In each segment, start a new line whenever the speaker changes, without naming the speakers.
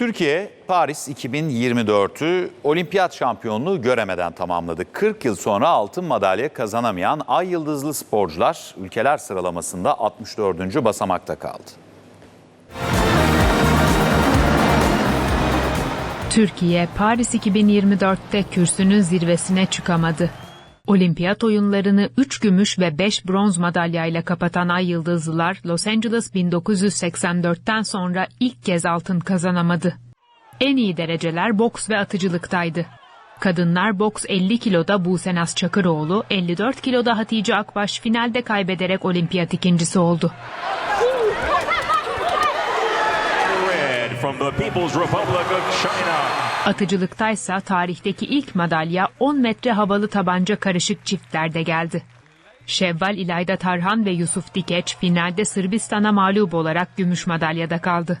Türkiye Paris 2024'ü olimpiyat şampiyonluğu göremeden tamamladı. 40 yıl sonra altın madalya kazanamayan ay yıldızlı sporcular ülkeler sıralamasında 64. basamakta kaldı.
Türkiye Paris 2024'te kürsünün zirvesine çıkamadı. Olimpiyat oyunlarını 3 gümüş ve 5 bronz madalyayla kapatan Ay Yıldızlılar Los Angeles 1984'ten sonra ilk kez altın kazanamadı. En iyi dereceler boks ve atıcılıktaydı. Kadınlar boks 50 kiloda Buse Naz Çakıroğlu, 54 kiloda Hatice Akbaş finalde kaybederek olimpiyat ikincisi oldu.
from the People's Republic of China.
Atıcılıktaysa tarihteki ilk madalya 10 metre havalı tabanca karışık çiftlerde geldi. Şevval İlayda Tarhan ve Yusuf Dikeç finalde Sırbistan'a mağlup olarak gümüş madalyada kaldı.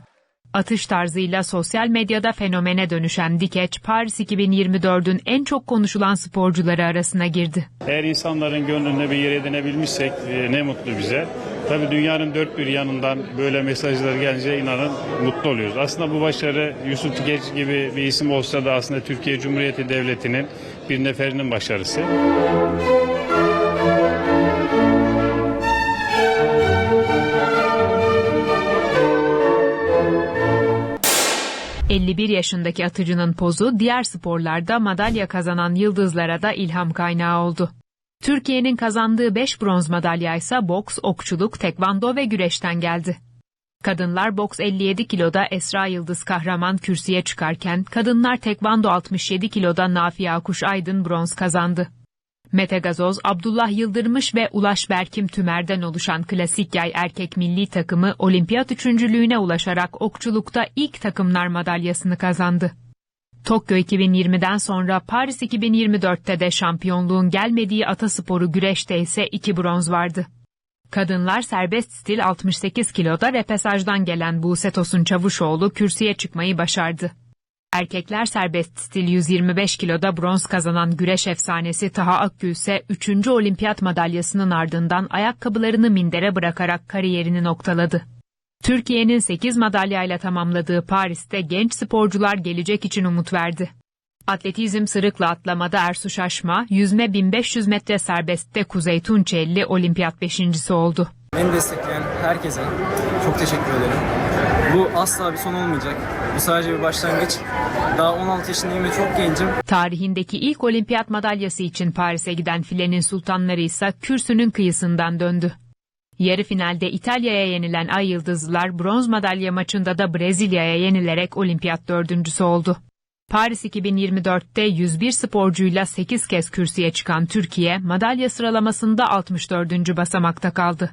Atış tarzıyla sosyal medyada fenomene dönüşen Dikeç, Paris 2024'ün en çok konuşulan sporcuları arasına girdi.
Eğer insanların gönlünde bir yer edinebilmişsek e, ne mutlu bize. Tabii dünyanın dört bir yanından böyle mesajlar gelince inanın mutlu oluyoruz. Aslında bu başarı Yusuf Tikeç gibi bir isim olsa da aslında Türkiye Cumhuriyeti Devleti'nin bir neferinin başarısı.
51 yaşındaki atıcının pozu diğer sporlarda madalya kazanan yıldızlara da ilham kaynağı oldu. Türkiye'nin kazandığı 5 bronz madalya ise boks, okçuluk, tekvando ve güreşten geldi. Kadınlar boks 57 kiloda Esra Yıldız Kahraman kürsüye çıkarken kadınlar tekvando 67 kiloda Nafiye Akuş Aydın bronz kazandı. Mete Gazoz, Abdullah Yıldırmış ve Ulaş Berkim Tümer'den oluşan klasik yay erkek milli takımı olimpiyat üçüncülüğüne ulaşarak okçulukta ilk takımlar madalyasını kazandı. Tokyo 2020'den sonra Paris 2024'te de şampiyonluğun gelmediği atasporu güreşte ise iki bronz vardı. Kadınlar serbest stil 68 kiloda repesajdan gelen Buse Tosun Çavuşoğlu kürsüye çıkmayı başardı. Erkekler serbest stil 125 kiloda bronz kazanan güreş efsanesi Taha Akgül ise 3. olimpiyat madalyasının ardından ayakkabılarını mindere bırakarak kariyerini noktaladı. Türkiye'nin 8 madalyayla tamamladığı Paris'te genç sporcular gelecek için umut verdi. Atletizm sırıkla atlamada Ersu Şaşma, yüzme 1500 metre serbestte Kuzey Tunçelli olimpiyat beşincisi oldu.
Beni destekleyen herkese çok teşekkür ederim. Bu asla bir son olmayacak. Bu sadece bir başlangıç. Daha 16 yaşındayım ve çok gencim.
Tarihindeki ilk olimpiyat madalyası için Paris'e giden filenin sultanları ise kürsünün kıyısından döndü. Yarı finalde İtalya'ya yenilen Ay Yıldızlılar bronz madalya maçında da Brezilya'ya yenilerek olimpiyat dördüncüsü oldu. Paris 2024'te 101 sporcuyla 8 kez kürsüye çıkan Türkiye madalya sıralamasında 64. basamakta kaldı.